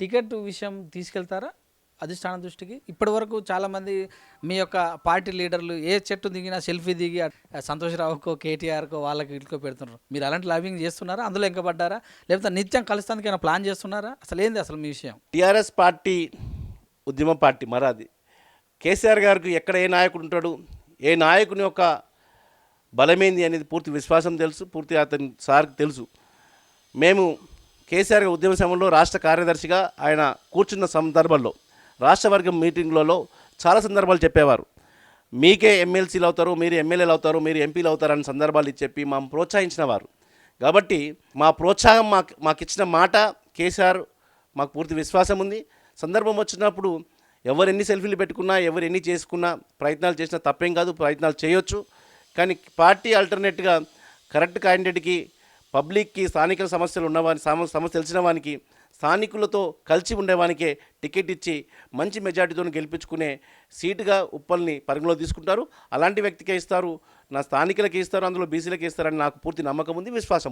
Ticket విషయం తీసుకెళ్తారా? అధిష్టానం దృష్టికి? ఇప్పటి వరకు చాలామంది మీ యొక్క పార్టీ లీడర్లు ఏ చెట్టు దిగినా సెల్ఫీ దిగి ఆ సంతోష్రావుకో కేటీఆర్కో వాళ్ళకి ఇటుకో పెడుతున్నారు. మీరు అలాంటి లాబింగ్ చేస్తున్నారా? అందులో ఇంకా పడ్డారా? లేకపోతే నిత్యం కలుస్తానికి ఏమైనా ప్లాన్ చేస్తున్నారా? అసలు ఏంది అసలు మీ విషయం? టీఆర్ఎస్ పార్టీ ఉద్యమ పార్టీ మరాది. కేసీఆర్ గారికి ఎక్కడ ఏ నాయకుడు ఉంటాడు? ఏ నాయకుని యొక్క బలమేంది అనేది పూర్తి విశ్వాసం తెలుసు పూర్తి అతని సార్కి తెలుసు. మేము కేసీఆర్ ఉద్యమ సమయంలో రాష్ట్ర కార్యదర్శిగా ఆయన కూర్చున్న సందర్భంలో రాష్ట్ర వర్గం మీటింగ్లలో చాలా సందర్భాలు చెప్పేవారు. మీకే ఎమ్మెల్సీలు అవుతారు మీరు ఎమ్మెల్యేలు అవుతారు మీరు ఎంపీలు అవుతారు అనే సందర్భాలు చెప్పి మా ప్రోత్సహించిన వారు కాబట్టి మా ప్రోత్సాహం మాకు మాకు ఇచ్చిన మాట కేసీఆర్ మాకు పూర్తి విశ్వాసం ఉంది. సందర్భం వచ్చినప్పుడు ఎవరు ఎన్ని సెల్ఫీలు పెట్టుకున్నా ఎవరు ఎన్ని చేసుకున్నా ప్రయత్నాలు చేసినా తప్పేం కాదు ప్రయత్నాలు చేయొచ్చు. కానీ పార్టీ ఆల్టర్నేట్గా కరెక్ట్ క్యాండిడేట్కి పబ్లిక్కి స్థానిక సమస్యలు ఉన్నవారి సమస్య తెలిసిన వానికి స్థానికులతో కలిసి ఉండేవానికే టికెట్ ఇచ్చి మంచి మెజార్టీతో గెలిపించుకునే సీటుగా ఉప్పల్ని పరిగణలో తీసుకుంటారు. అలాంటి వ్యక్తికే ఇస్తారు. నా స్థానికులకి ఇస్తారు. అందులో బీసీలకి ఇస్తారని నాకు పూర్తి నమ్మకం ఉంది విశ్వాసం